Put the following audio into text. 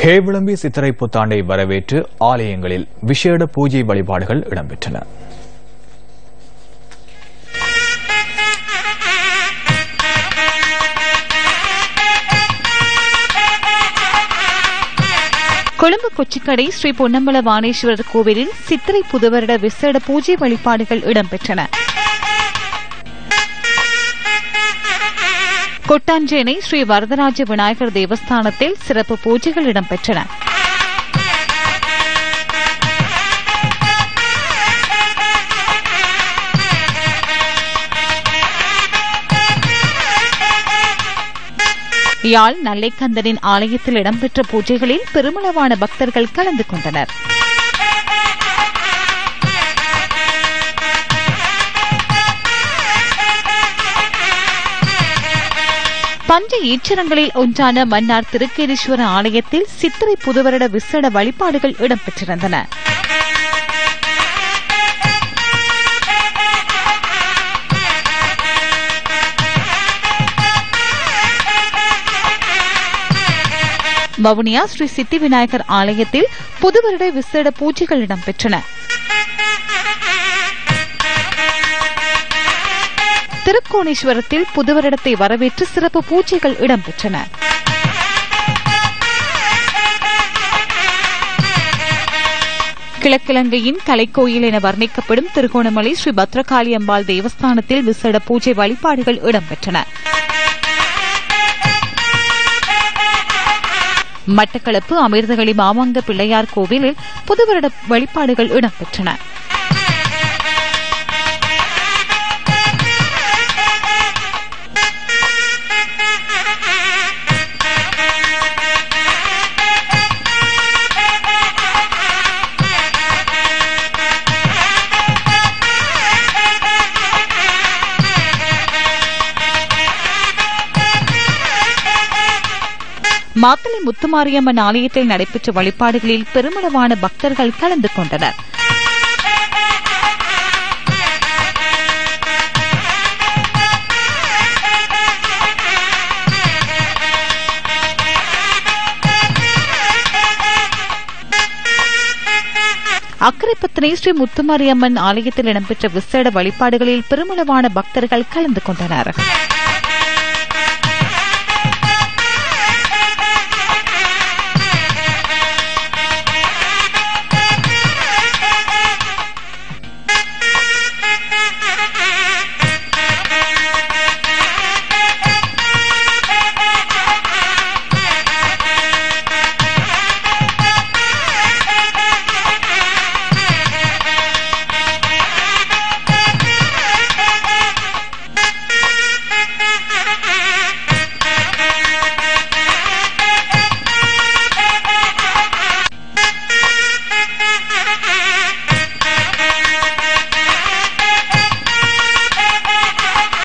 ஹேவிளம்பி சித்திரை புத்தாண்டை வரவேற்று ஆலயங்களில் விசேட பூஜை வழிபாடுகள் இடம்பெற்றன. கொழும்பு கொச்சிக்கடை ஸ்ரீ பொன்னம்பல வாணேஸ்வரர் கோவிலில் சித்திரை புதுவருட விசேட பூஜை வழிபாடுகள் இடம்பெற்றன. கொட்டாஞ்சேனை ஸ்ரீ வரதராஜ விநாயகர் தேவஸ்தானத்தில் சிறப்பு பூஜைகள் இடம்பெற்றன யாழ் நல்லைக்கந்தனின் ஆலயத்தில் இடம்பெற்ற பூஜைகளில் பெருமளவான பக்தர்கள் கலந்து கொண்டனர் பஞ்ச ஈச்சரங்களில் ஒன்றான மன்னார் திருக்கேதீஸ்வர ஆலயத்தில் சித்திரை புதுவருட விசேட வழிபாடுகள் இடம்பெற்றிருந்தன. வவுனியா ஸ்ரீ சித்தி விநாயகர் ஆலயத்தில் புதுவருட விசேட பூஜைகள் இடம்பெற்றன. திருக்கோணேஸ்வரத்தில் புதுவருடத்தை வரவேற்று சிறப்பு பூஜைகள் இடம்பெற்றன. கிழக்கிழங்கையின் கலைக்கோயில் என வர்ணிக்கப்படும் திருகோணமலை ஸ்ரீ பத்ரகாளி அம்பாள் தேவஸ்தானத்தில் விசேட பூஜை வழிபாடுகள் இடம்பெற்றன. மட்டக்களப்பு அமிர்தகளி மாமங்க பிள்ளையார் கோவிலில் புதுவருட வழிபாடுகள் இடம்பெற்றன. மாத்தளை முத்துமாரியம்மன் ஆலயத்தில் நடைபெற்ற வழிபாடுகளில் பெருமளவான பக்தர்கள் கலந்து கொண்டனர். அக்கரைப்பத்தனை ஸ்ரீ முத்துமாரியம்மன் ஆலயத்தில் இடம்பெற்ற விசேட வழிபாடுகளில் பெருமளவான பக்தர்கள் கலந்து கொண்டனர்.